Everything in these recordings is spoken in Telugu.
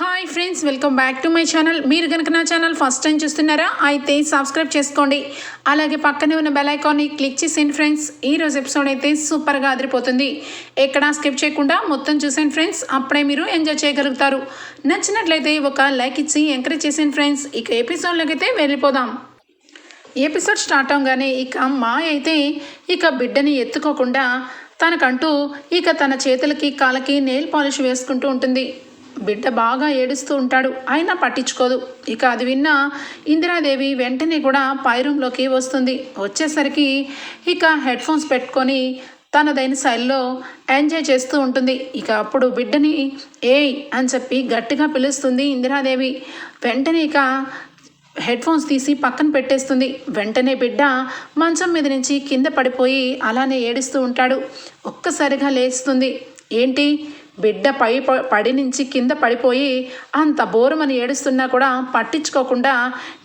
Hi friends welcome back to my channel మీరు కనుక నా ఛానల్ ఫస్ట్ టైం చూస్తున్నారా అయితే సబ్స్క్రైబ్ చేసుకోండి. అలాగే పక్కనే ఉన్న బెల్ ఐకాన్ని క్లిక్ చేసేయండి ఫ్రెండ్స్ ఈ ఎపిసోడ్ అయితే సూపర్గా అదిరిపోతుంది. ఎక్కడా స్కిప్ చేయకుండా మొత్తం చూసేయండి ఫ్రెండ్స్ అప్పుడే మీరు ఎంజాయ్ చేయగలుగుతారు. నచ్చినట్లయితే ఒక లైక్ ఇచ్చి ఎంకరేజ్ చేసేయండి ఫ్రెండ్స్ ఇక ఎపిసోడ్లోకి అయితే వెళ్ళిపోదాం. ఎపిసోడ్ స్టార్ట్ అవగానే ఇక మా అయితే ఇక బిడ్డని ఎత్తుకోకుండా తనకంటూ ఇక తన చేతులకి కాళ్ళకి నెయిల్ పాలిష్ వేసుకుంటూ ఉంటుంది. బిడ్డ బాగా ఏడుస్తూ ఉంటాడు. అయినా పట్టించుకోదు. ఇక అది విన్న ఇందిరాదేవి వెంటనే కూడా పై రూమ్లోకి వస్తుంది. వచ్చేసరికి ఇక హెడ్ ఫోన్స్ పెట్టుకొని తనదైన శైలిలో ఎంజాయ్ చేస్తూ ఉంటుంది. ఇక అప్పుడు బిడ్డని ఏయ్ అని చెప్పి గట్టిగా పిలుస్తుంది ఇందిరాదేవి. వెంటనే ఇక హెడ్ ఫోన్స్ తీసి పక్కన పెట్టేస్తుంది. వెంటనే బిడ్డ మంచం మీద నుంచి కింద పడిపోయి అలానే ఏడుస్తూ ఉంటాడు. ఒక్కసారిగా లేస్తుంది. ఏంటి? బిడ్డ పై పడి నుంచి కింద పడిపోయి అంత బోరుమని ఏడుస్తున్నా కూడా పట్టించుకోకుండా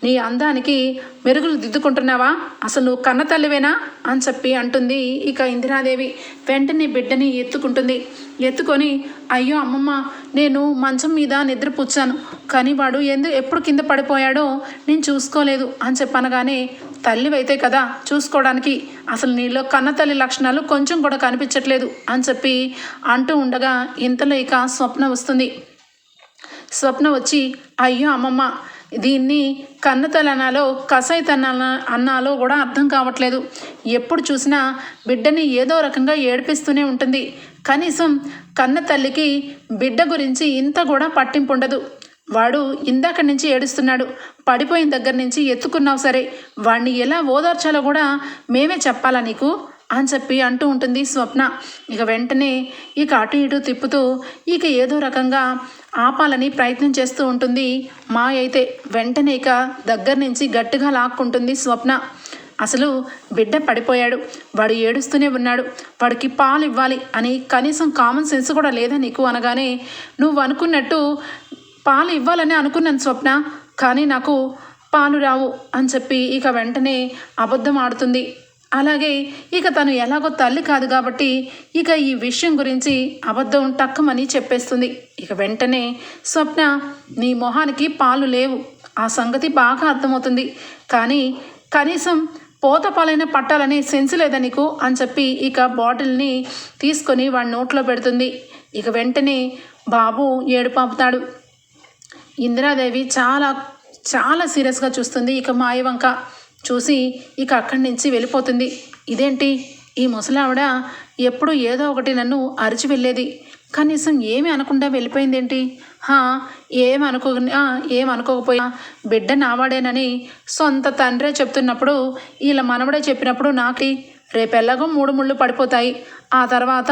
నీ అందానికి మెరుగులు దిద్దుకుంటున్నావా? అసలు నువ్వు కన్న తల్లివేనా? అని చెప్పి అంటుంది ఇక ఇందిరాదేవి. వెంటనే బిడ్డని ఎత్తుకుంటుంది. ఎత్తుకొని అయ్యో అమ్మమ్మ నేను మంచం మీద నిద్రపుచ్చాను కానీ వాడు ఎందు ఎప్పుడు కింద పడిపోయాడో నేను చూసుకోలేదు అని చెప్పనగానే తల్లివైతే కదా చూసుకోవడానికి అసలు నీలో కన్న తల్లి లక్షణాలు కొంచెం కూడా కనిపించట్లేదు అని చెప్పి అంటూ ఉండగా ఇంతలో ఇక స్వప్న వస్తుంది. స్వప్న వచ్చి అయ్యో అమ్మమ్మ దీన్ని కన్నతలనాలో అనాలో అన్నాలో కూడా అర్థం కావట్లేదు. ఎప్పుడు చూసినా బిడ్డని ఏదో రకంగా ఏడిపిస్తూనే ఉంటుంది. కనీసం కన్న తల్లికి బిడ్డ గురించి ఇంత కూడా పట్టింపు ఉండదు. వాడు ఇందాక నుంచి ఏడుస్తున్నాడు. పడిపోయిన దగ్గర నుంచి ఎత్తుకున్నావు సరే. వాడిని ఎలా ఓదార్చాలో కూడా మేమే చెప్పాలా నీకు? అని చెప్పి అంటూ ఉంటుంది స్వప్న. ఇక వెంటనే ఇక అటు ఇటు తిప్పుతూ ఇక ఏదో రకంగా ఆపాలని ప్రయత్నం చేస్తూ ఉంటుంది మా అయితే. వెంటనే ఇక దగ్గర నుంచి గట్టిగా లాక్కుంటుంది స్వప్న. అసలు బిడ్డ పడిపోయాడు. వాడు ఏడుస్తూనే ఉన్నాడు. వాడికి పాలు ఇవ్వాలి అని కనీసం కామన్ సెన్స్ కూడా లేదా నీకు అనగానే నువ్వు అనుకున్నట్టు పాలు ఇవ్వాలని అనుకున్నాను స్వప్న కానీ నాకు పాలు రావు అని చెప్పి ఇక వెంటనే అబద్ధం ఆడుతుంది. అలాగే ఇక తను ఎలాగో తల్లి కాదు కాబట్టి ఇక ఈ విషయం గురించి అబద్ధం టక్కమని చెప్పేస్తుంది. ఇక వెంటనే స్వప్న నీ మొహానికి పాలు లేవు. ఆ సంగతి బాగా అర్థమవుతుంది. కానీ కనీసం పోత పాలైన పట్టాలనే సెన్స్ లేదా నీకు అని చెప్పి ఇక బాటిల్ని తీసుకొని వాడి నోట్లో పెడుతుంది. ఇక వెంటనే బాబు ఏడుపాపుతాడు ఇందిరాదేవి చాలా చాలా సీరియస్గా చూస్తుంది. ఇక మాయవంక చూసి ఇక అక్కడి నుంచి వెళ్ళిపోతుంది. ఇదేంటి? ఈ ముసలావిడ ఎప్పుడు ఏదో ఒకటి నన్ను అరిచి వెళ్ళేది. కనీసం ఏమి అనకుండా వెళ్ళిపోయిందేంటి? హా ఏం ఏం బిడ్డ నావాడేనని సొంత తండ్రే చెప్తున్నప్పుడు వీళ్ళ మనవడే చెప్పినప్పుడు నాకి రేపెల్లగో మూడు ముళ్ళు పడిపోతాయి. ఆ తర్వాత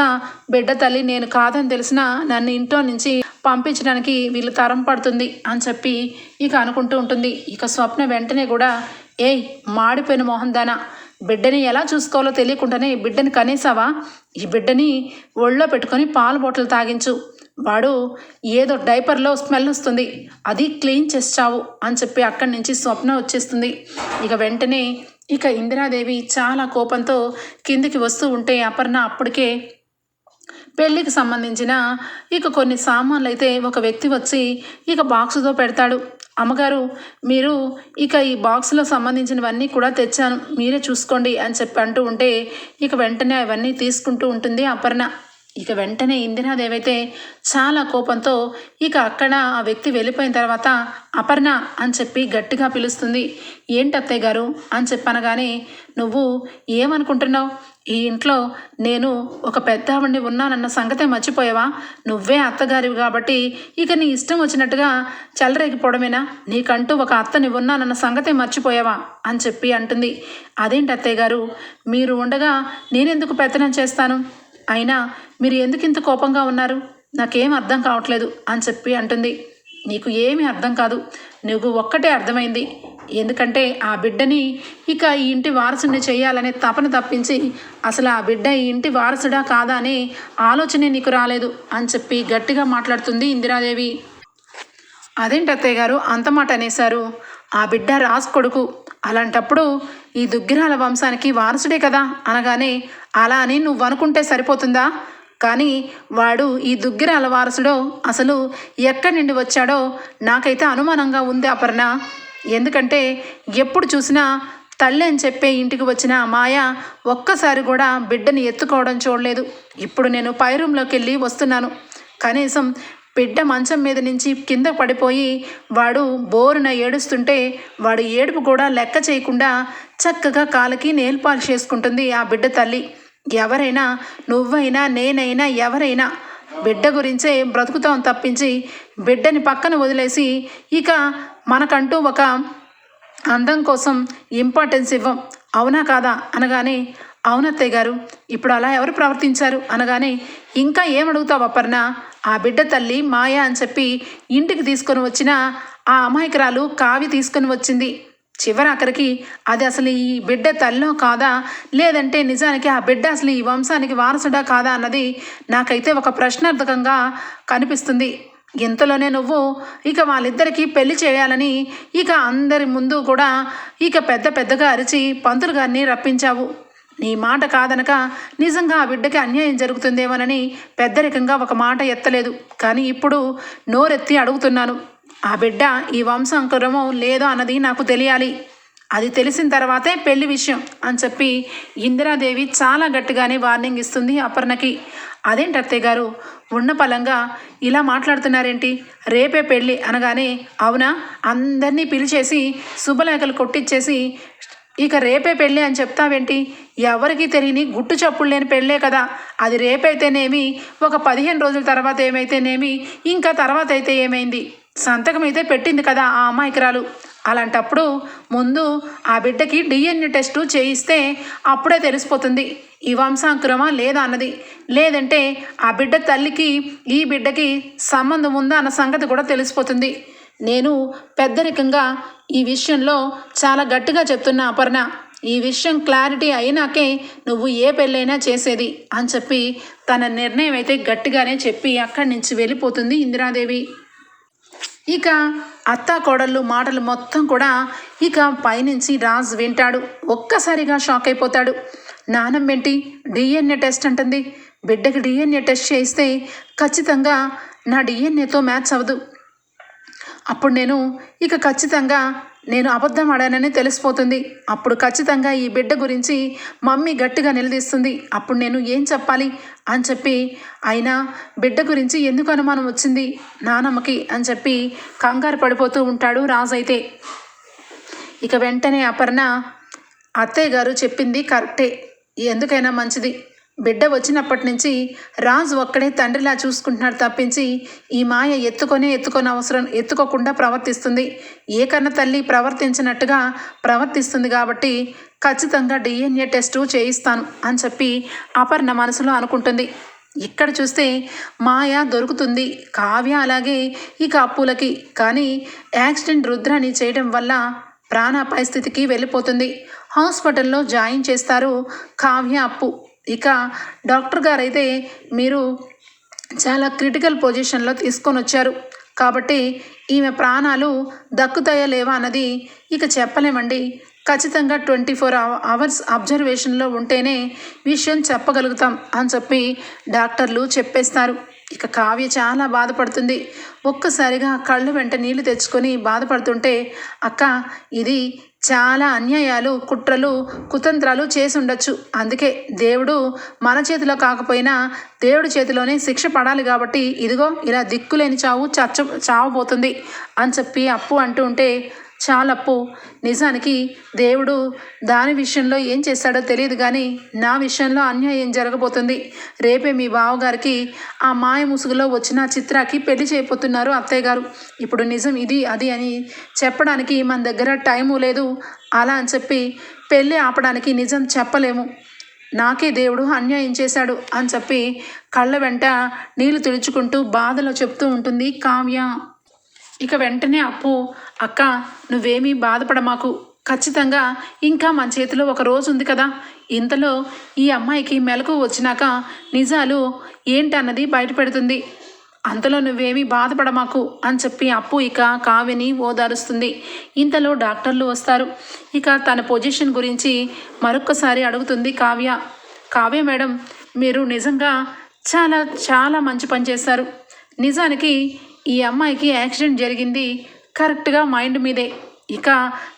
బిడ్డ తల్లి నేను కాదని తెలిసినా నన్ను ఇంట్లో నుంచి పంపించడానికి వీళ్ళు తరం పడుతుంది అని చెప్పి ఇక అనుకుంటూ ఉంటుంది. ఇక స్వప్న వెంటనే కూడా ఏయ్ మాడిపోయిన మోహన్ దానా బిడ్డని ఎలా చూసుకోవాలో తెలియకుండానే బిడ్డని కనేసావా ఈ బిడ్డని ఒళ్ళో పెట్టుకొని పాలు బొట్టలు తాగించు. వాడు ఏదో డైపర్లో స్మెల్ వస్తుంది. అది క్లీన్ చేస్తావు అని చెప్పి అక్కడి నుంచి స్వప్న వచ్చేస్తుంది. ఇక వెంటనే ఇక ఇందిరాదేవి చాలా కోపంతో కిందికి వస్తూ ఉంటే అపర్ణ అప్పటికే పెళ్ళికి సంబంధించిన ఇక కొన్ని సామాన్లు అయితే ఒక వ్యక్తి వచ్చి ఇక బాక్సుతో పెడతాడు. అమ్మగారు మీరు ఇక ఈ బాక్స్లో సంబంధించినవన్నీ కూడా తెచ్చాను. మీరే చూసుకోండి అని చెప్పి అంటూ ఉంటే ఇక వెంటనే అవన్నీ తీసుకుంటూ ఉంటుంది అపర్ణ. ఇక వెంటనే ఇందిరాదేవి అయితే చాలా కోపంతో ఇక అక్కడ ఆ వ్యక్తి వెళ్ళిపోయిన తర్వాత అపర్ణ అని చెప్పి గట్టిగా పిలుస్తుంది. ఏంటి అత్తయ్య గారు? అని చెప్పనగానే నువ్వు ఏమనుకుంటున్నావు? ఈ ఇంట్లో నేను ఒక పెద్ద ఆవిడ్ని ఉన్నానన్న సంగతే మర్చిపోయావా? నువ్వే అత్తగారివి కాబట్టి ఇక నీ ఇష్టం వచ్చినట్టుగా చెలరేగిపోవడమేనా? నీకంటూ ఒక అత్తని ఉన్నానన్న సంగతే మర్చిపోయావా? అని చెప్పి అంటుంది. అదేంటి అత్తయ్య గారు? మీరు ఉండగా నేనెందుకు పెత్తనం చేస్తాను? అయినా మీరు ఎందుకు ఇంత కోపంగా ఉన్నారు? నాకేం అర్థం కావట్లేదు అని చెప్పి అంటుంది. నీకు ఏమీ అర్థం కాదు. నువ్వు ఒక్కటే అర్థమైంది. ఎందుకంటే ఆ బిడ్డని ఇక ఈ ఇంటి వారసుని చేయాలనే తపన తప్పించి అసలు ఆ బిడ్డ ఈ ఇంటి వారసుడా కాదా అనే ఆలోచనే నీకు రాలేదు అని చెప్పి గట్టిగా మాట్లాడుతుంది ఇందిరాదేవి. అదేంటి అత్తయ్య గారు? అంత మాట అనేశారు. ఆ బిడ్డ రాసు కొడుకు. అలాంటప్పుడు ఈ దుగ్గిరాల వంశానికి వారసుడే కదా అనగానే అలా అని నువ్వు అనుకుంటే సరిపోతుందా? కానీ వాడు ఈ దుగ్గిరాల వారసుడో అసలు ఎక్కడి నుండి వచ్చాడో నాకైతే అనుమానంగా ఉంది అపర్ణ. ఎందుకంటే ఎప్పుడు చూసినా తల్లి అని చెప్పే ఇంటికి వచ్చిన మాయ ఒక్కసారి కూడా బిడ్డని ఎత్తుకోవడం చూడలేదు. ఇప్పుడు నేను పై రూమ్లోకి వెళ్ళి వస్తున్నాను. కనీసం బిడ్డ మంచం మీద నుంచి కింద పడిపోయి వాడు బోరున ఏడుస్తుంటే వాడు ఏడుపు కూడా లెక్క చేయకుండా చక్కగా కాలికి నేల్ పాలిష్ చేసుకుంటుంది ఆ బిడ్డ తల్లి. ఎవరైనా నువ్వైనా నేనైనా ఎవరైనా బిడ్డ గురించే బ్రతుకుతాం తప్పించి బిడ్డని పక్కన వదిలేసి ఇక మనకంటూ ఒక అందం కోసం ఇంపార్టెన్స్ ఇవ్వం. అవునా కాదా? అనగానే అవునత్తయ్య గారు ఇప్పుడు అలా ఎవరు ప్రవర్తించారు? అనగానే ఇంకా ఏమడుగుతావు అపర్ణ? ఆ బిడ్డ తల్లి మాయ అని చెప్పి ఇంటికి తీసుకొని వచ్చిన ఆ అమాయకురాలు కావి తీసుకొని వచ్చింది. చివరాఖరికి అది అసలు ఈ బిడ్డ తల్లో కాదా? లేదంటే నిజానికి ఆ బిడ్డ అసలు ఈ వంశానికి వారసుడా కాదా అన్నది నాకైతే ఒక ప్రశ్నార్థకంగా కనిపిస్తుంది. ఇంతలోనే నువ్వు ఇక వాళ్ళిద్దరికీ పెళ్ళి చేయాలని ఇక అందరి ముందు కూడా ఇక పెద్ద పెద్దగా అరిచి పంతులు గారిని రప్పించావు. నీ మాట కాదనక నిజంగా ఆ బిడ్డకి అన్యాయం జరుగుతుందేమోనని పెద్దరికంగా ఒక మాట ఎత్తలేదు. కానీ ఇప్పుడు నోరెత్తి అడుగుతున్నాను. ఆ బిడ్డ ఈ వంశంకరమో లేదో అన్నది నాకు తెలియాలి. అది తెలిసిన తర్వాతే పెళ్ళి విషయం అని చెప్పి ఇందిరాదేవి చాలా గట్టిగానే వార్నింగ్ ఇస్తుంది అపర్ణకి. అదేంటి అత్తయ్య గారు? ఉన్న పలంగా ఇలా మాట్లాడుతున్నారేంటి? రేపే పెళ్ళి అనగానే అవునా? అందరినీ పిలిచేసి శుభలేఖలు కొట్టించేసి ఇక రేపే పెళ్ళి అని చెప్తావేంటి? ఎవరికి తెలియని గుట్టు చప్పుడు లేని పెళ్ళే కదా. అది రేపైతేనేమి ఒక పదిహేను రోజుల తర్వాత ఏమైతేనేమి ఇంకా తర్వాత అయితే ఏమైంది? సంతకం అయితే పెట్టింది కదా ఆ అమాయకురాలు. అలాంటప్పుడు ముందు ఆ బిడ్డకి డిఎన్ఏ టెస్టు చేయిస్తే అప్పుడే తెలిసిపోతుంది. ఈ వంశాంకురమా లేదా అన్నది. లేదంటే ఆ బిడ్డ తల్లికి ఈ బిడ్డకి సంబంధం ఉందా అన్న సంగతి కూడా తెలిసిపోతుంది. నేను పెద్దరికంగా ఈ విషయంలో చాలా గట్టిగా చెప్తున్నా అపర్ణ. ఈ విషయం క్లారిటీ అయినాకే నువ్వు ఏ పెళ్ళైనా చేసేది అని చెప్పి తన నిర్ణయం అయితే గట్టిగానే చెప్పి అక్కడి నుంచి వెళ్ళిపోతుంది ఇందిరాదేవి. ఇక అత్త కోడళ్ళు మాటలు మొత్తం కూడా ఇక పైనుంచి రాజ్ వింటాడు. ఒక్కసారిగా షాక్ అయిపోతాడు. నానం ఏంటి? డిఎన్ఏ టెస్ట్ అంటుంది. బిడ్డకి డిఎన్ఏ టెస్ట్ చేయిస్తే ఖచ్చితంగా నా డిఎన్ఏతో మ్యాచ్ అవ్వదు. అప్పుడు నేను ఇక ఖచ్చితంగా నేను అబద్ధం ఆడానని తెలిసిపోతుంది. అప్పుడు ఖచ్చితంగా ఈ బిడ్డ గురించి మమ్మీ గట్టిగా నిలదీస్తుంది. అప్పుడు నేను ఏం చెప్పాలి? అని చెప్పి అయినా బిడ్డ గురించి ఎందుకు అనుమానం వచ్చింది? నానమ్మకి అని చెప్పి కంగారు పడిపోతూ ఉంటాడు రాజైతే. అయితే ఇక వెంటనే అపర్ణ అత్తయ్య గారు చెప్పింది కరెక్టే. ఎందుకైనా మంచిది. బిడ్డ వచ్చినప్పటి నుంచి రాజు ఒక్కడే తండ్రిలా చూసుకుంటున్నాడు తప్పించి ఈ మాయ ఎత్తుకొనే ఎత్తుకొని అవసరం ఎత్తుకోకుండా ప్రవర్తిస్తుంది. ఏ కన్న తల్లి ప్రవర్తించినట్టుగా ప్రవర్తిస్తుంది కాబట్టి ఖచ్చితంగా డిఎన్ఏ టెస్టు చేయిస్తాను అని చెప్పి అపర్ణ మనసులో అనుకుంటుంది. ఇక్కడ చూస్తే మాయ దొరుకుతుంది. కావ్య అలాగే ఇక అప్పులకి. కానీ యాక్సిడెంట్ రుద్రాన్ని చేయడం వల్ల ప్రాణాపాయ స్థితికి వెళ్ళిపోతుంది. హాస్పిటల్లో జాయిన్ చేస్తారు కావ్య అప్పు. ఇక డాక్టర్ గారైతే మీరు చాలా క్రిటికల్ పొజిషన్లో తీసుకొని వచ్చారు. కాబట్టి ఈమె ప్రాణాలు దక్కుతాయా లేవా అన్నది ఇక చెప్పలేమండి. ఖచ్చితంగా ట్వంటీ ఫోర్ అవర్స్ అబ్జర్వేషన్లో ఉంటేనే విషయం చెప్పగలుగుతాం అని చెప్పి డాక్టర్లు చెప్పేస్తారు. ఇక కావ్య చాలా బాధపడుతుంది. ఒక్కసారిగా కళ్ళు వెంట నీళ్ళు తెచ్చుకొని బాధపడుతుంటే అక్క ఇది చాలా అన్యాయాలు కుట్రలు కుతంత్రాలు చేసి ఉండొచ్చు అందుకే దేవుడు మన చేతిలో కాకపోయినా దేవుడి చేతిలోనే శిక్ష పడాలి కాబట్టి ఇదిగో ఇలా దిక్కులేని చావు చచ్చ చావబోతుంది అని చెప్పి అప్పు అంటూ ఉంటే చాలప్పు. నిజానికి దేవుడు దాని విషయంలో ఏం చేస్తాడో తెలియదు కానీ నా విషయంలో అన్యాయం జరగబోతుంది. రేపే మీ బావగారికి ఆ మాయ ముసుగులో వచ్చిన చిత్రాకి పెళ్ళి చేయబోతున్నారు అత్తయ్య గారు ఇప్పుడు నిజం ఇది అది అని చెప్పడానికి మన దగ్గర టైము లేదు. అలా అని చెప్పి పెళ్ళి ఆపడానికి నిజం చెప్పలేము. నాకే దేవుడు అన్యాయం చేశాడు అని చెప్పి కళ్ళ వెంట నీళ్ళు తుడుచుకుంటూ బాధలో చెప్తూ ఉంటుంది కావ్య. ఇక వెంటనే అప్పు. అక్క నువ్వేమీ బాధపడమాకు. ఖచ్చితంగా ఇంకా మన చేతిలో ఒక రోజు ఉంది కదా. ఇంతలో ఈ అమ్మాయికి మెలకు వచ్చినాక నిజాలు ఏంటన్నది బయటపెడుతుంది. అంతలో నువ్వేమీ బాధపడమాకు అని చెప్పి అప్పు ఇక కావ్యని ఓదారుస్తుంది. ఇంతలో డాక్టర్లు వస్తారు. ఇక తన పొజిషన్ గురించి మరొక్కసారి అడుగుతుంది కావ్య. కావ్య మేడం మీరు నిజంగా చాలా చాలా మంచి పని చేశారు. నిజానికి ఈ అమ్మాయికి యాక్సిడెంట్ జరిగింది కరెక్ట్గా మైండ్ మీదే. ఇక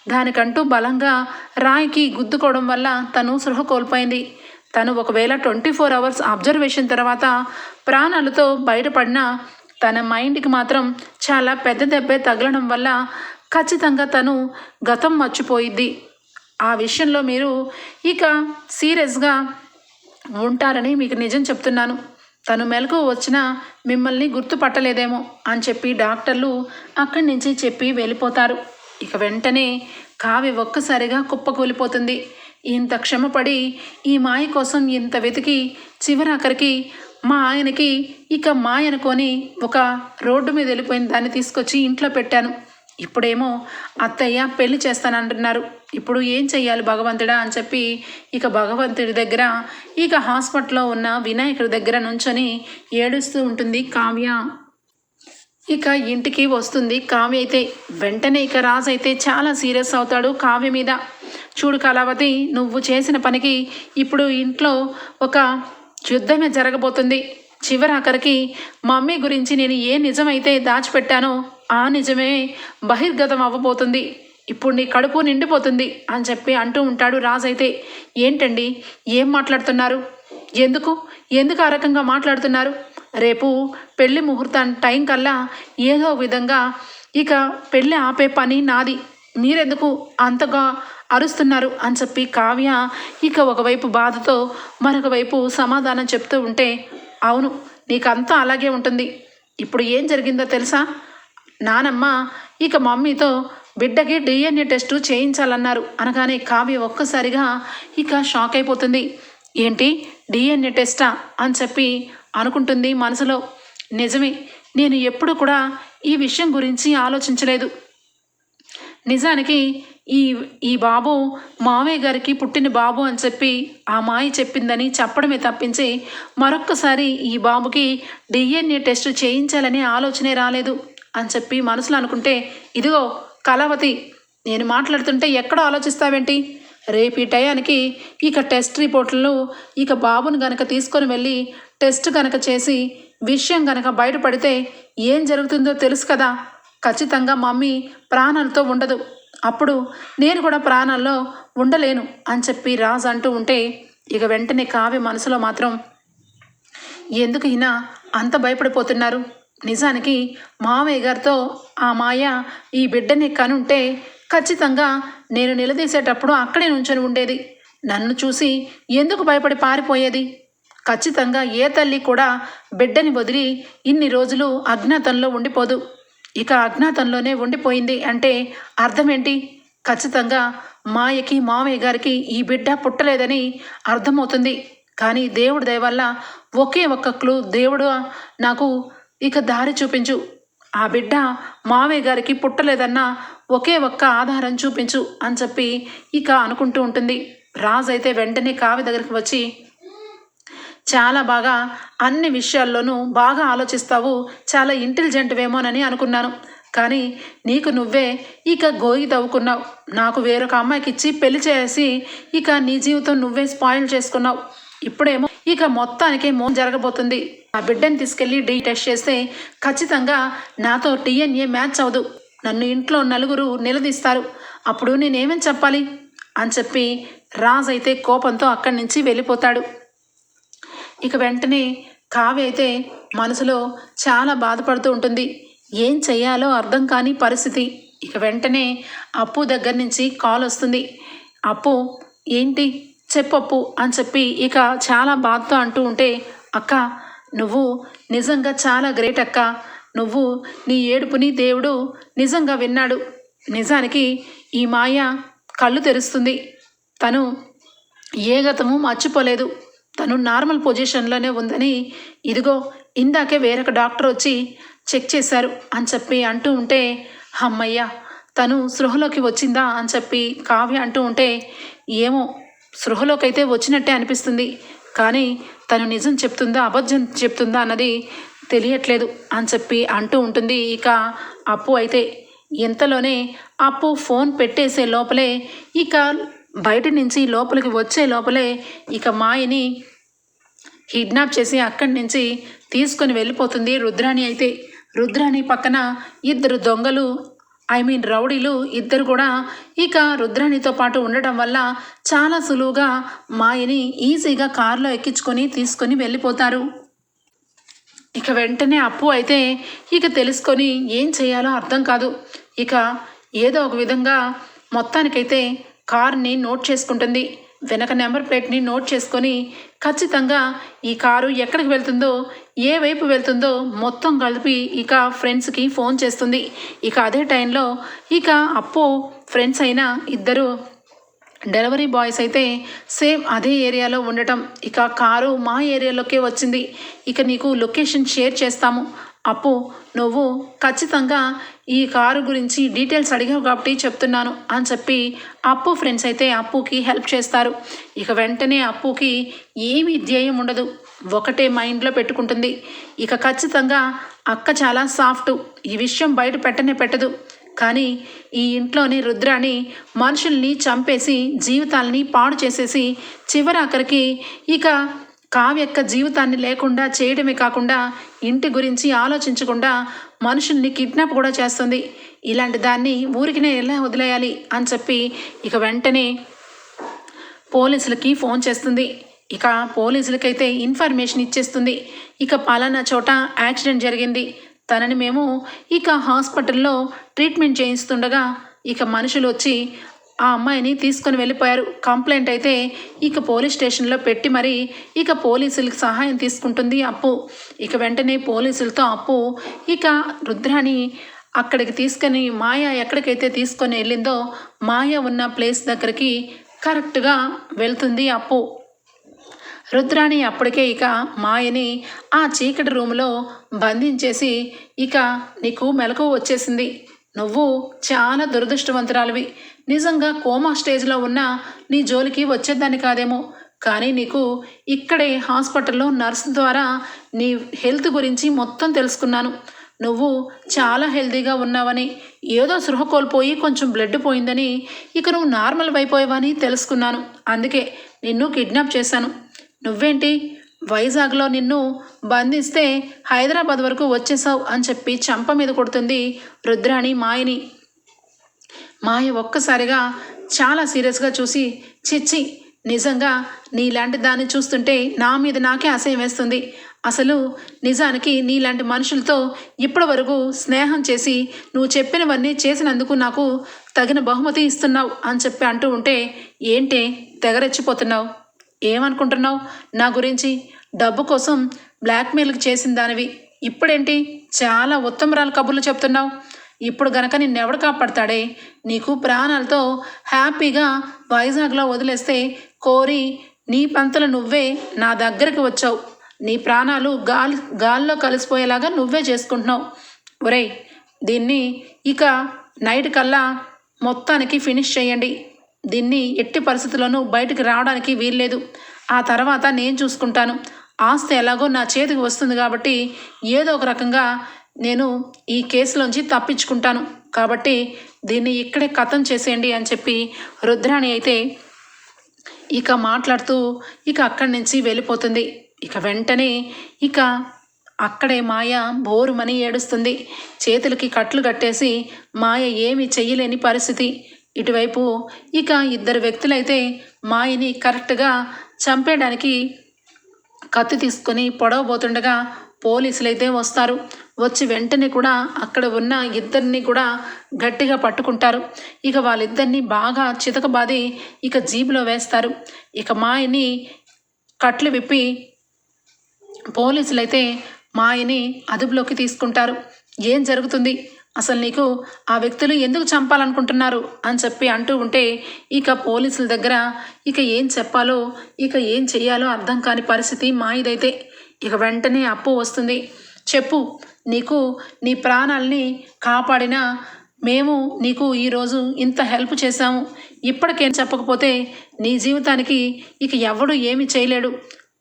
దానికంటూ బలంగా రాయికి గుద్దుకోవడం వల్ల తను సృహ కోల్పోయింది. తను ఒకవేళ ట్వంటీ ఫోర్ అవర్స్ అబ్జర్వేషన్ తర్వాత ప్రాణాలతో బయటపడినా తన మైండ్కి మాత్రం చాలా పెద్ద దెబ్బే తగలడం వల్ల ఖచ్చితంగా తను గతం మర్చిపోయిద్ది. ఆ విషయంలో మీరు ఇక సీరియస్గా ఉంటారని మీకు నిజం చెప్తున్నాను. తను మెలకు వచ్చినా మిమ్మల్ని గుర్తుపట్టలేదేమో అని చెప్పి డాక్టర్లు అక్కడి నుంచి చెప్పి వెళ్ళిపోతారు. ఇక వెంటనే కావి ఒక్కసారిగా కుప్పకూలిపోతుంది. ఇంత క్షమపడి ఈ మాయ కోసం ఇంత వెతికి చివరాఖరికి మా ఆయనకి ఇక మాయ కొని ఒక రోడ్డు మీద వెళ్ళిపోయిన దాన్ని తీసుకొచ్చి ఇంట్లో పెట్టాను. ఇప్పుడేమో అత్తయ్య పెళ్ళి చేస్తానంటున్నారు ఇప్పుడు ఏం చెయ్యాలి భగవంతుడా అని చెప్పి ఇక భగవంతుడి దగ్గర ఇక హాస్పిటల్లో ఉన్న వినాయకుడి దగ్గర నుంచొని ఏడుస్తూ ఉంటుంది కావ్య. ఇక ఇంటికి వస్తుంది కావ్య అయితే వెంటనే ఇక రాజు అయితే చాలా సీరియస్ అవుతాడు కావ్య మీద. చూడు కళావతి నువ్వు చేసిన పనికి ఇప్పుడు ఇంట్లో ఒక యుద్ధమే జరగబోతుంది. చివరాఖరికి మమ్మీ గురించి నేను ఏ నిజమైతే దాచిపెట్టానో ఆ నిజమే బహిర్గతం అవ్వబోతుంది. ఇప్పుడు నీ కడుపు నిండిపోతుంది అని చెప్పి అంటూ ఉంటాడు రాజైతే ఏంటండి? ఏం మాట్లాడుతున్నారు? ఎందుకు? ఎందుకు ఆ రకంగా మాట్లాడుతున్నారు? రేపు పెళ్ళి ముహూర్తం టైం కల్లా ఏదో విధంగా ఇక పెళ్ళి ఆపే పని నాది. మీరెందుకు అంతగా అరుస్తున్నారు? అని చెప్పి కావ్య ఇక ఒకవైపు బాధతో మరొక వైపు సమాధానం చెప్తూ ఉంటే అవును నీకంతా అలాగే ఉంటుంది. ఇప్పుడు ఏం జరిగిందో తెలుసా? నానమ్మ ఇక మమ్మీతో బిడ్డకి డిఎన్ఏ టెస్ట్ చేయించాలన్నారు. అనగానే కావ్య ఒక్కసారిగా ఇక షాక్ అయిపోతుంది. ఏంటి? డిఎన్ఏ టెస్టా? అని చెప్పి అనుకుంటుంది మనసులో. నిజమే నేను ఎప్పుడు కూడా ఈ విషయం గురించి ఆలోచించలేదు. నిజానికి ఈ ఈ బాబు మామయ్య గారికి పుట్టిన బాబు అని చెప్పి ఆ మాయ చెప్పిందని చెప్పడమే తప్పించి మరొక్కసారి ఈ బాబుకి డిఎన్ఏ టెస్ట్ చేయించాలనే ఆలోచనే రాలేదు అని చెప్పి మనసులో అనుకుంటే ఇదిగో కళావతి నేను మాట్లాడుతుంటే ఎక్కడ ఆలోచిస్తావేంటి? రేపు ఈ టయానికి ఇక టెస్ట్ రిపోర్ట్లను ఇక బాబును గనక తీసుకొని వెళ్ళి టెస్ట్ గనక చేసి విషయం గనక బయటపడితే ఏం జరుగుతుందో తెలుసు కదా? ఖచ్చితంగా మమ్మీ ప్రాణాలతో ఉండదు. అప్పుడు నేను కూడా ప్రాణాల్లో ఉండలేను అని చెప్పి రాజు అంటూ ఉంటే ఇక వెంటనే కావ్య మనసులో మాత్రం ఎందుకు ఈయన అంత భయపడిపోతున్నారు? నిజానికి మామయ్య గారితో ఆ మాయ ఈ బిడ్డని కనుంటే ఖచ్చితంగా నేను నిలదీసేటప్పుడు అక్కడే నుంచొని ఉండేది. నన్ను చూసి ఎందుకు భయపడి పారిపోయేది? ఖచ్చితంగా ఏ తల్లి కూడా బిడ్డని వదిలి ఇన్ని రోజులు అజ్ఞాతంలో ఉండిపోదు. ఇక అజ్ఞాతంలోనే ఉండిపోయింది అంటే అర్థమేంటి? ఖచ్చితంగా మాయకి మామయ్య గారికి ఈ బిడ్డ పుట్టలేదని అర్థమవుతుంది. కానీ దేవుడి దయవల్ల ఒకే ఒక్క క్లూ దేవుడు నాకు ఇక దారి చూపించు. ఆ బిడ్డ మావయ్య గారికి పుట్టలేదన్న ఒకే ఒక్క ఆధారం చూపించు అని చెప్పి ఇక అనుకుంటూ ఉంటుంది. రాజు అయితే వెంటనే కావ్య దగ్గరికి వచ్చి చాలా బాగా అన్ని విషయాల్లోనూ బాగా ఆలోచిస్తావు. చాలా ఇంటెలిజెంట్వేమోనని అనుకున్నాను. కానీ నీకు నువ్వే ఇక గోయి తవ్వుకున్నావు. నాకు వేరొక అమ్మాయికి ఇచ్చి పెళ్ళి చేసి ఇక నీ జీవితం నువ్వే స్పాయిల్ చేసుకున్నావు. ఇప్పుడేమో ఇక మొత్తానికే మోం జరగబోతుంది. ఆ బిడ్డని తీసుకెళ్ళి డీ టెస్ట్ చేస్తే ఖచ్చితంగా నాతో డిఎన్ఏ మ్యాచ్ అవదు నన్ను ఇంట్లో నలుగురు నిలదీస్తారు. అప్పుడు నేనేమని చెప్పాలి? అని చెప్పి రాజ్ అయితే కోపంతో అక్కడి నుంచి వెళ్ళిపోతాడు. ఇక వెంటనే కావ్య అయితే మనసులో చాలా బాధపడుతూ ఉంటుంది. ఏం చేయాలో అర్థం కాని పరిస్థితి. ఇక వెంటనే అప్పు దగ్గర నుంచి కాల్ వస్తుంది. అప్పు ఏంటి? చెప్పప్పు అని చెప్పి ఇక చాలా బాధతో అంటూ ఉంటే అక్క నువ్వు నిజంగా చాలా గ్రేట్ అక్క. నువ్వు నీ ఏడుపుని దేవుడు నిజంగా విన్నాడు. నిజానికి ఈ మాయ కళ్ళు తెరుస్తుంది. తను ఏ గతము మర్చిపోలేదు. తను నార్మల్ పొజిషన్లోనే ఉందని ఇదిగో ఇందాకే వేరొక డాక్టర్ వచ్చి చెక్ చేశారు అని చెప్పి అంటూ ఉంటే అమ్మయ్య తను సృహలోకి వచ్చిందా? అని చెప్పి కావ్య అంటూ ఉంటే ఏమో సృహలోకి అయితే వచ్చినట్టే అనిపిస్తుంది. కానీ తను నిజం చెప్తుందా అబద్ధం చెప్తుందా అన్నది తెలియట్లేదు అని చెప్పి అంటూ ఉంటుంది. ఇక అప్పు అయితే ఇంతలోనే అప్పు ఫోన్ పెట్టేసే లోపలే ఇక బయట నుంచి లోపలికి వచ్చే లోపలే ఇక మాయని కిడ్నాప్ చేసి అక్కడి నుంచి తీసుకొని వెళ్ళిపోతుంది రుద్రాణి అయితే. రుద్రాణి పక్కన ఇద్దరు దొంగలు ఐ మీన్ రౌడీలు ఇద్దరు కూడా ఇక రుద్రాణితో పాటు ఉండటం వల్ల చాలా సులువుగా మాయని ఈజీగా కారులో ఎక్కించుకొని తీసుకొని వెళ్ళిపోతారు. ఇక వెంటనే అప్పు అయితే ఇక తెలుసుకొని ఏం చేయాలో అర్థం కాదు. ఇక ఏదో ఒక విధంగా మొత్తానికైతే కార్ని నోట్ చేసుకుంటుంది. వెనక నెంబర్ ప్లేట్ని నోట్ చేసుకొని ఖచ్చితంగా ఈ కారు ఎక్కడికి వెళ్తుందో ఏ వైపు వెళ్తుందో మొత్తం కలిపి ఇక ఫ్రెండ్స్కి ఫోన్ చేస్తుంది. ఇక అదే టైంలో ఇక అప్పు ఫ్రెండ్స్ అయిన ఇద్దరు డెలివరీ బాయ్స్ అయితే సేమ్ అదే ఏరియాలో ఉండటం. ఇక కారు మా ఏరియాలోకే వచ్చింది. ఇక నీకు లొకేషన్ షేర్ చేస్తాము. అప్పు నువ్వు ఖచ్చితంగా ఈ కారు గురించి డీటెయిల్స్ అడిగావు కాబట్టి చెప్తున్నాను అని చెప్పి అప్పు ఫ్రెండ్స్ అయితే అప్పుకి హెల్ప్ చేస్తారు. ఇక వెంటనే అప్పుకి ఏమీ ధ్యేయం ఉండదు. ఒకటే మైండ్లో పెట్టుకుంటుంది. ఇక ఖచ్చితంగా అక్క చాలా సాఫ్ట్. ఈ విషయం బయట పెట్టనే పెట్టదు. కానీ ఈ ఇంట్లోని రుద్రాని మనుషుల్ని చంపేసి జీవితాల్ని పాడు చేసేసి చివరాఖరికి ఇక కావ్యక్క జీవితాన్ని లేకుండా చేయడమే కాకుండా ఇంటి గురించి ఆలోచించకుండా మనుషుల్ని కిడ్నాప్ కూడా చేస్తుంది. ఇలాంటి దాన్ని ఊరికినే ఎలా వదిలేయాలి అని చెప్పి ఇక వెంటనే పోలీసులకి ఫోన్ చేస్తుంది. ఇక పోలీసులకైతే ఇన్ఫర్మేషన్ ఇచ్చేస్తుంది. ఇక పలానా చోట యాక్సిడెంట్ జరిగింది. తనని మేము ఇక హాస్పిటల్లో ట్రీట్మెంట్ చేయిస్తుండగా ఇక మనుషులు వచ్చి ఆ అమ్మాయిని తీసుకొని వెళ్ళిపోయారు. కంప్లైంట్ అయితే ఇక పోలీస్ స్టేషన్లో పెట్టి మరి ఇక పోలీసులకు సహాయం తీసుకుంటుంది అప్పు. ఇక వెంటనే పోలీసులతో అప్పు. ఇక రుద్రాని అక్కడికి తీసుకొని మాయ ఎక్కడికైతే తీసుకొని వెళ్ళిందో మాయ ఉన్న ప్లేస్ దగ్గరికి కరెక్ట్గా వెళ్తుంది అప్పు. రుద్రాణి అప్పటికే ఇక మాయని ఆ చీకటి రూములో బంధించేసి ఇక నీకు మెలకు వచ్చేసింది. నువ్వు చాలా దురదృష్టవంతురాలివి. నిజంగా కోమా స్టేజ్లో ఉన్న నీ జోలికి వచ్చేదాన్ని కాదేమో. కానీ నీకు ఇక్కడే హాస్పిటల్లో నర్స్ ద్వారా నీ హెల్త్ గురించి మొత్తం తెలుసుకున్నాను. నువ్వు చాలా హెల్తీగా ఉన్నావని ఏదో సృహ కోల్పోయి కొంచెం బ్లడ్ పోయిందని ఇక నువ్వు నార్మల్ అయిపోయావని తెలుసుకున్నాను. అందుకే నిన్ను కిడ్నాప్ చేశాను. నువ్వేంటి? వైజాగ్లో నిన్ను బంధిస్తే హైదరాబాద్ వరకు వచ్చేసావు అని చెప్పి చంప మీద కొడుతుంది రుద్రాణి మాయని. మాయ ఒక్కసారిగా చాలా సీరియస్గా చూసి చిచ్చి నిజంగా నీలాంటి దాన్ని చూస్తుంటే నా మీద నాకే అసహ్యం వేస్తుంది. అసలు నిజానికి నీలాంటి మనుషులతో ఇప్పటి వరకు స్నేహం చేసి నువ్వు చెప్పినవన్నీ చేసినందుకు నాకు తగిన బహుమతి ఇస్తున్నావు అని చెప్పి అంటూ ఉంటే ఏంటే తెగరెచ్చిపోతున్నావు? ఏమనుకుంటున్నావు? నా గురించి డబ్బు కోసం బ్లాక్మెయిల్కి చేసిన దానివి. ఇప్పుడేంటి? చాలా ఉత్తమరాలు కబుర్లు చెప్తున్నావు. ఇప్పుడు గనక నిన్నెవడు కాపాడతాడే? నీకు ప్రాణాలతో హ్యాపీగా వైజాగ్లో వదిలేస్తే కోరి నీ పంతలు నువ్వే నా దగ్గరికి వచ్చావు. నీ ప్రాణాలు గాలి గాల్లో కలిసిపోయేలాగా నువ్వే చేసుకుంటున్నావు. ఒరేయ్ దీన్ని ఇక నైట్ కల్లా మొత్తానికి ఫినిష్ చేయండి. దీన్ని ఎట్టి పరిస్థితుల్లోనూ బయటికి రావడానికి వీల్లేదు. ఆ తర్వాత నేను చూసుకుంటాను. ఆస్తి ఎలాగో నా చేతికి వస్తుంది కాబట్టి ఏదో ఒక రకంగా నేను ఈ కేసులోంచి తప్పించుకుంటాను. కాబట్టి దీన్ని ఇక్కడే కథం చేసేయండి అని చెప్పి రుద్రాణి అయితే ఇక మాట్లాడుతూ ఇక అక్కడి నుంచి వెళ్ళిపోతుంది. ఇక వెంటనే ఇక అక్కడే మాయ బోరుమని ఏడుస్తుంది. చేతులకి కట్లు కట్టేసి మాయ ఏమి చెయ్యలేని పరిస్థితి. ఇటువైపు ఇక ఇద్దరు వ్యక్తులైతే మాయని కరెక్ట్గా చంపేయడానికి కత్తి తీసుకొని పొడవబోతుండగా పోలీసులు అయితే వస్తారు. వచ్చి వెంటనే కూడా అక్కడ ఉన్న ఇద్దరిని కూడా గట్టిగా పట్టుకుంటారు. ఇక వాళ్ళిద్దరిని బాగా చితకబాది ఇక జీబులో వేస్తారు. ఇక మాయని కట్లు విప్పి పోలీసులైతే మాయని అదుపులోకి తీసుకుంటారు. ఏం జరుగుతుంది? అసలు నీకు ఆ వ్యక్తులు ఎందుకు చంపాలనుకుంటున్నారు? అని చెప్పి అంటూ ఉంటే ఇక పోలీసుల దగ్గర ఇక ఏం చెప్పాలో ఇక ఏం చెయ్యాలో అర్థం కాని పరిస్థితి మాయిదైతే. ఇక వెంటనే అప్పు వస్తుంది. చెప్పు నీకు నీ ప్రాణాల్ని కాపాడిన మేము నీకు ఈరోజు ఇంత హెల్ప్ చేశాము. ఇప్పటికేం చెప్పకపోతే నీ జీవితానికి ఇక ఎవడు ఏమి చేయలేడు.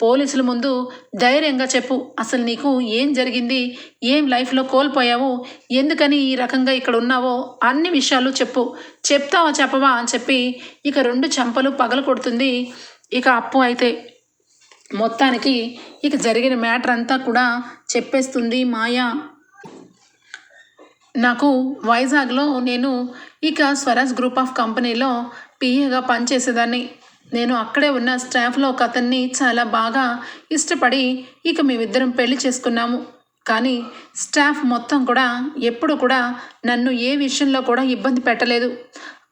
పోలీసుల ముందు ధైర్యంగా చెప్పు అసలు నీకు ఏం జరిగింది? ఏం లైఫ్లో కోల్పోయావు? ఎందుకని ఈ రకంగా ఇక్కడ ఉన్నావో? అన్ని విషయాలు చెప్పు. చెప్తావా చెప్పవా అని చెప్పి ఇక రెండు చెంపలు పగలు కొడుతుంది ఇక అప్పు అయితే. మొత్తానికి ఇక జరిగిన మ్యాటర్ అంతా కూడా చెప్పేస్తుంది మాయ. నాకు వైజాగ్లో నేను ఇక స్వరాజ్ గ్రూప్ ఆఫ్ కంపెనీలో పిఏగా పనిచేసేదాన్ని. నేను అక్కడే ఉన్న స్టాఫ్లో ఒక అతన్ని చాలా బాగా ఇష్టపడి ఇక మేమిద్దరం పెళ్ళి చేసుకున్నాము. కానీ స్టాఫ్ మొత్తం కూడా ఎప్పుడు కూడా నన్ను ఏ విషయంలో కూడా ఇబ్బంది పెట్టలేదు.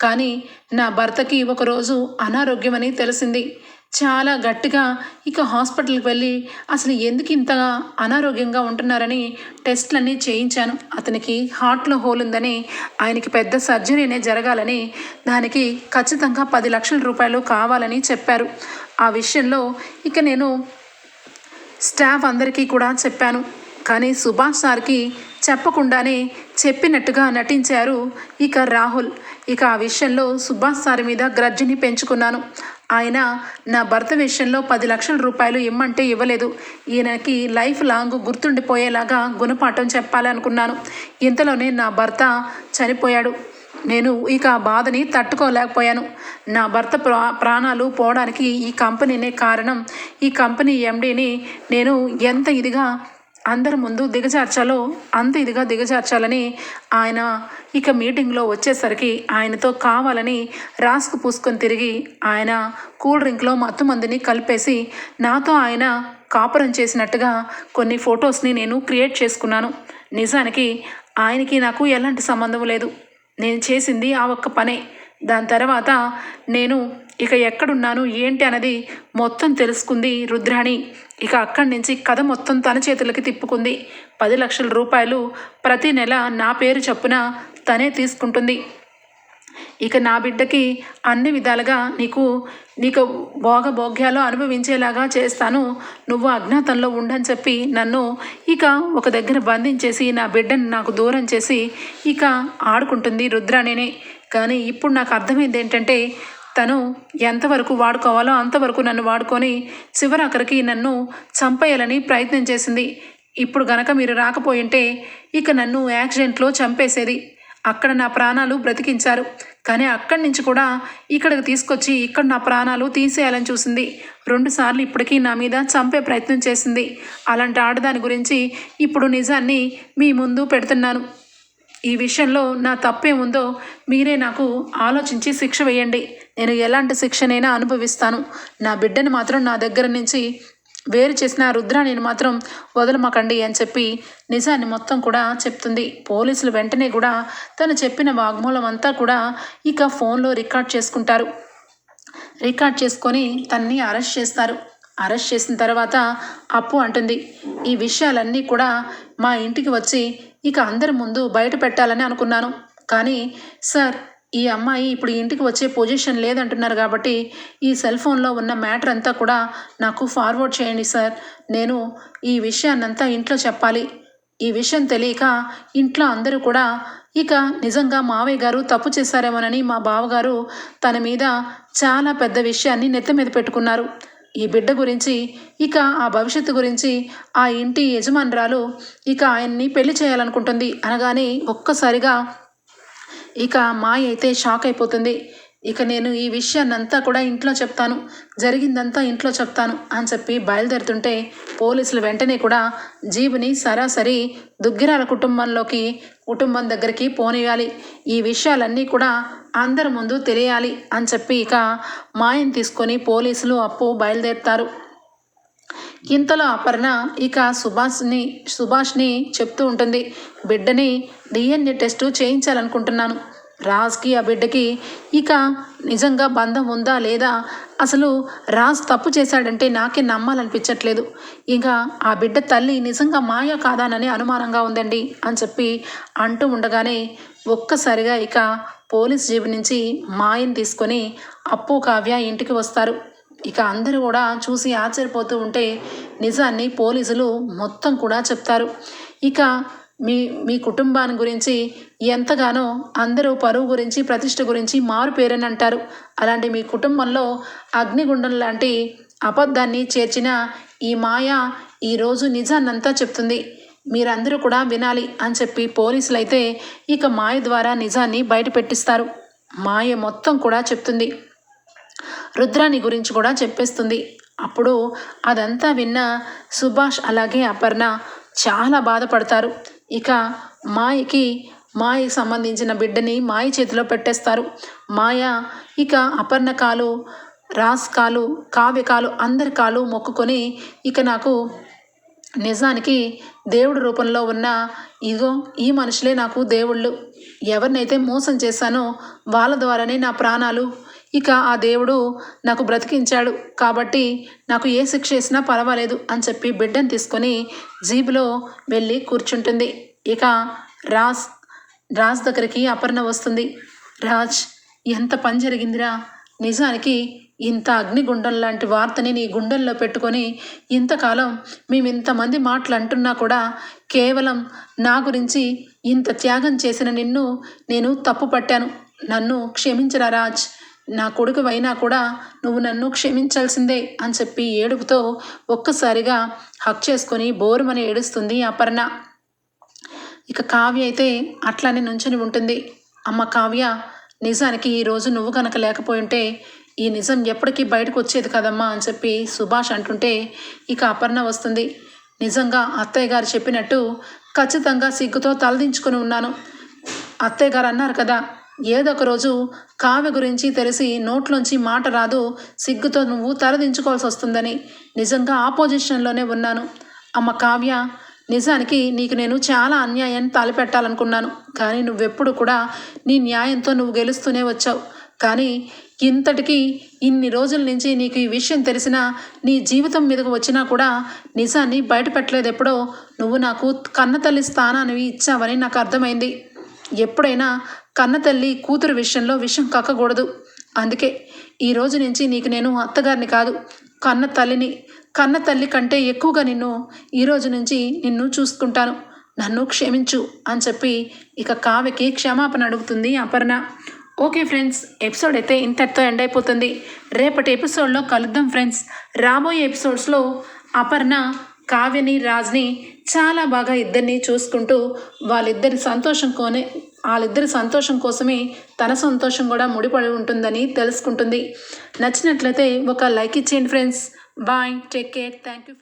కానీ నా భర్తకి ఒకరోజు అనారోగ్యమని తెలిసింది. చాలా గట్టిగా ఇక హాస్పిటల్కి వెళ్ళి అసలు ఎందుకు ఇంతగా అనారోగ్యంగా ఉంటున్నారని టెస్ట్లన్నీ చేయించాను. అతనికి హార్ట్లో హోల్ ఉందని ఆయనకి పెద్ద సర్జరీనే జరగాలని దానికి ఖచ్చితంగా పది లక్షల రూపాయలు కావాలని చెప్పారు. ఆ విషయంలో ఇక నేను స్టాఫ్ అందరికీ కూడా చెప్పాను. కానీ సుభాష్ సార్కి చెప్పకుండానే చెప్పినట్టుగా నటించారు ఇక రాహుల్. ఇక ఆ విషయంలో సుభాష్ సార్ మీద గ్రడ్జిని పెంచుకున్నాను. ఆయన నా భర్త విషయంలో పది లక్షల రూపాయలు ఇమ్మంటే ఇవ్వలేదు. ఈయనకి లైఫ్ లాంగ్ గుర్తుండిపోయేలాగా గుణపాఠం చెప్పాలనుకున్నాను. ఇంతలోనే నా భర్త చనిపోయాడు. నేను ఇక బాధని తట్టుకోలేకపోయాను. నా భర్త ప్రా ప్రాణాలు పోవడానికి ఈ కంపెనీనే కారణం. ఈ కంపెనీ ఎండీని నేను ఎంత ఇదిగా అందరి ముందు దిగజార్చాలో అంత ఇదిగా దిగజార్చాలని ఆయన ఇక మీటింగ్లో వచ్చేసరికి ఆయనతో కావాలని రాసుకు పూసుకొని తిరిగి ఆయన కూల్ డ్రింక్లో మత్తుమందిని కలిపేసి నాతో ఆయన కాపురం చేసినట్టుగా కొన్ని ఫొటోస్ని నేను క్రియేట్ చేసుకున్నాను. నిజానికి ఆయనకి నాకు ఎలాంటి సంబంధం లేదు. నేను చేసింది ఆ ఒక్క పనే. దాని తర్వాత నేను ఇక ఎక్కడున్నాను ఏంటి అన్నది మొత్తం తెలుసుకుంది రుద్రాణి. ఇక అక్కడి నుంచి కథ మొత్తం తన చేతులకి తిప్పుకుంది. పది లక్షల రూపాయలు ప్రతి నెల నా పేరు చొప్పున తనే తీసుకుంటుంది. ఇక నా బిడ్డకి అన్ని విధాలుగా నీకు నీకు భోగభోగ్యాలు అనుభవించేలాగా చేస్తాను. నువ్వు అజ్ఞాతంలో ఉండని చెప్పి నన్ను ఇక ఒక దగ్గర బంధించేసి నా బిడ్డను నాకు దూరం చేసి ఇక ఆడుకుంటుంది రుద్రాణిని. కానీ ఇప్పుడు నాకు అర్థమైంది ఏంటంటే తను ఎంతవరకు వాడుకోవాలో అంతవరకు నన్ను వాడుకొని చివరాఖరికి నన్ను చంపేయాలని ప్రయత్నం చేసింది. ఇప్పుడు గనక మీరు రాకపోయింటే ఇక నన్ను యాక్సిడెంట్లో చంపేసేది. అక్కడ నా ప్రాణాలు బ్రతికించారు. కానీ అక్కడి నుంచి కూడా ఇక్కడికి తీసుకొచ్చి ఇక్కడ నా ప్రాణాలు తీసేయాలని చూసింది. రెండుసార్లు ఇప్పటికీ నా మీద చంపే ప్రయత్నం చేసింది. అలాంటి ఆడదాని గురించి ఇప్పుడు నిజాన్ని మీ ముందు పెడుతున్నాను. ఈ విషయంలో నా తప్పేముందో మీరే నాకు ఆలోచించి శిక్ష వేయండి. నేను ఎలాంటి శిక్షనైనా అనుభవిస్తాను. నా బిడ్డని మాత్రం నా దగ్గర నుంచి వేరు చేసిన ఆ రుద్రాణిని మాత్రం వదలమాకండి అని చెప్పి నిజాన్ని మొత్తం కూడా చెప్తుంది. పోలీసులు వెంటనే కూడా తను చెప్పిన వాగ్మూలం అంతా కూడా ఇక ఫోన్లో రికార్డ్ చేసుకుంటారు. రికార్డ్ చేసుకొని తన్ని అరెస్ట్ చేస్తారు. అరెస్ట్ చేసిన తర్వాత అప్పు అంటుంది. ఈ విషయాలన్నీ కూడా మా ఇంటికి వచ్చి ఇక అందరి ముందు బయట పెట్టాలని అనుకున్నాను. కానీ సార్ ఈ అమ్మాయి ఇప్పుడు ఇంటికి వచ్చే పొజిషన్ లేదంటున్నారు కాబట్టి ఈ సెల్ ఫోన్లో ఉన్న మ్యాటర్ అంతా కూడా నాకు ఫార్వర్డ్ చేయండి సార్. నేను ఈ విషయాన్నంతా ఇంట్లో చెప్పాలి. ఈ విషయం తెలియక ఇంట్లో అందరూ కూడా ఇక నిజంగా మావయ్య గారు తప్పు చేశారేమోనని మా బావగారు తన మీద చాలా పెద్ద విషయాన్ని నెత్తి మీద పెట్టుకున్నారు. ఈ బిడ్డ గురించి ఇక ఆ భవిష్యత్తు గురించి ఆ ఇంటి యజమానురాలు ఇక ఆయన్ని పెళ్ళి చేయాలనుకుంటుంది అనగానే ఒక్కసారిగా ఇక మాయ అయితే షాక్ అయిపోతుంది. ఇక నేను ఈ విషయాన్నంతా కూడా ఇంట్లో చెప్తాను. జరిగిందంతా ఇంట్లో చెప్తాను అని చెప్పి బయలుదేరుతుంటే పోలీసులు వెంటనే కూడా జీబుని సరాసరి దుగ్గిరాల కుటుంబంలోకి కుటుంబం దగ్గరికి పోనియాలి ఈ విషయాలన్నీ కూడా అందరి ముందు తెలియాలి అని చెప్పి ఇక మాయని తీసుకొని పోలీసులు అప్పు బయలుదేరుతారు. ఇంతలో అపర్ణ ఇక సుభాష్ని సుభాష్ని చెప్తూ ఉంటుంది బిడ్డని డిఎన్ఏ టెస్టు చేయించాలనుకుంటున్నాను. రాజ్కి ఆ బిడ్డకి ఇక నిజంగా బంధం ఉందా లేదా? అసలు రాజ్ తప్పు చేశాడంటే నాకే నమ్మాలనిపించట్లేదు. ఇంకా ఆ బిడ్డ తల్లి నిజంగా మాయ కాదానని అనుమానంగా ఉందండి అని చెప్పి అంటూ ఉండగానే ఒక్కసారిగా ఇక పోలీస్ జీబు నుంచి మాయని తీసుకొని అప్పు కావ్య ఇంటికి వస్తారు. ఇక అందరూ కూడా చూసి ఆశ్చర్యపోతూ ఉంటే నిజాన్ని పోలీసులు మొత్తం కూడా చెప్తారు. ఇక మీ మీ కుటుంబాన్ని గురించి ఎంతగానో అందరూ పరువు గురించి ప్రతిష్ట గురించి మారు పేరని అంటారు. అలాంటి మీ కుటుంబంలో అగ్నిగుండం లాంటి అబద్ధాన్ని చేర్చిన ఈ మాయ ఈరోజు నిజాన్నంతా చెప్తుంది. మీరందరూ కూడా వినాలి అని చెప్పి పోలీసులు అయితే ఇక మాయ ద్వారా నిజాన్ని బయట పెట్టిస్తారు మాయ మొత్తం కూడా చెప్తుంది. రుద్రాని గురించి కూడా చెప్పేస్తుంది. అప్పుడు అదంతా విన్న సుభాష్ అలాగే అపర్ణ చాలా బాధపడతారు. ఇక మాయకి మాయకి సంబంధించిన బిడ్డని మాయ చేతిలో పెట్టేస్తారు. మాయ ఇక అపర్ణ కాలు రాస్ కాలు కావ్య కాలు అందరి కాలు మొక్కుకొని ఇక నాకు నిజానికి దేవుడి రూపంలో ఉన్న ఇగో ఈ మనుషులే నాకు దేవుళ్ళు. ఎవరినైతే మోసం చేశానో వాళ్ళ ద్వారానే నా ప్రాణాలు. ఇక ఆ దేవుడు నాకు బ్రతికించాడు కాబట్టి నాకు ఏ శిక్ష వేసినా పర్వాలేదు అని చెప్పి బిడ్డను తీసుకొని జీబులో వెళ్ళి కూర్చుంటుంది. ఇక రాజ్ రాజ్ దగ్గరికి అపర్ణ వస్తుంది. రాజ్ ఎంత పని జరిగిందిరా? నిజానికి ఇంత అగ్నిగుండం లాంటి వార్తని నీ గుండెల్లో పెట్టుకొని ఇంతకాలం మేము ఇంతమంది మాటలు అంటున్నా కూడా కేవలం నా గురించి ఇంత త్యాగం చేసిన నిన్ను నేను తప్పు పట్టాను నన్ను క్షమించరా రాజ్? నా కొడుకు అయినా కూడా నువ్వు నన్ను క్షమించాల్సిందే అని చెప్పి ఏడుపుతో ఒక్కసారిగా హక్ చేసుకొని బోరుమని ఏడుస్తుంది అపర్ణ. ఇక కావ్య అయితే అట్లానే నుంచొని ఉంటుంది. అమ్మ కావ్య నిజానికి ఈరోజు నువ్వు కనుక లేకపోయింటే ఈ నిజం ఎప్పటికీ బయటకు వచ్చేది కదమ్మా అని చెప్పి సుభాష్ అంటుంటే ఇక అపర్ణ వస్తుంది. నిజంగా అత్తయ్య గారు చెప్పినట్టు ఖచ్చితంగా సిగ్గుతో తలదించుకొని ఉన్నాను. అత్తయ్య గారు అన్నారు కదా ఏదో ఒక రోజు కావ్య గురించి తెలిసి నోట్లోంచి మాట రాదు సిగ్గుతో నువ్వు తలదించుకోవాల్సి వస్తుందని నిజంగా ఆపోజిషన్లోనే ఉన్నాను. అమ్మ కావ్య నిజానికి నీకు నేను చాలా అన్యాయాన్ని తలపెట్టాలనుకున్నాను. కానీ నువ్వెప్పుడు కూడా నీ న్యాయంతో నువ్వు గెలుస్తూనే వచ్చావు. కానీ ఇంతటికి ఇన్ని రోజుల నుంచి నీకు ఈ విషయం తెలిసినా నీ జీవితం మీదకు వచ్చినా కూడా నిజాన్ని బయటపెట్టలేదు ఎప్పుడో నువ్వు నాకు కన్నతల్లి స్థానాన్ని ఇచ్చావని నాకు అర్థమైంది. ఎప్పుడైనా కన్నతల్లి కూతురు విషయంలో విషం కక్కకూడదు. అందుకే ఈ రోజు నుంచి నీకు నేను అత్తగారిని కాదు కన్న తల్లిని కన్న తల్లి కంటే ఎక్కువగా నిన్ను ఈ రోజు నుంచి నిన్ను చూసుకుంటాను. నన్ను క్షమించు అని చెప్పి ఇక కావ్యకి క్షమాపణ అడుగుతుంది అపర్ణ. ఓకే ఫ్రెండ్స్ ఎపిసోడ్ అయితే ఇంతటితో ఎండ్ అయిపోతుంది. రేపటి ఎపిసోడ్లో కలుద్దాం ఫ్రెండ్స్. రాబోయే ఎపిసోడ్స్లో అపర్ణ కావ్యని రాజ్ని చాలా బాగా ఇద్దరిని చూసుకుంటూ వాళ్ళిద్దరి సంతోషం కోనే వాళ్ళిద్దరి సంతోషం కోసమే తన సంతోషం కూడా ముడిపడి ఉంటుందని తెలుసుకుంటుంది. నచ్చినట్లయితే ఒక లైక్ ఇచ్చేయండి friends. Bye take care thank you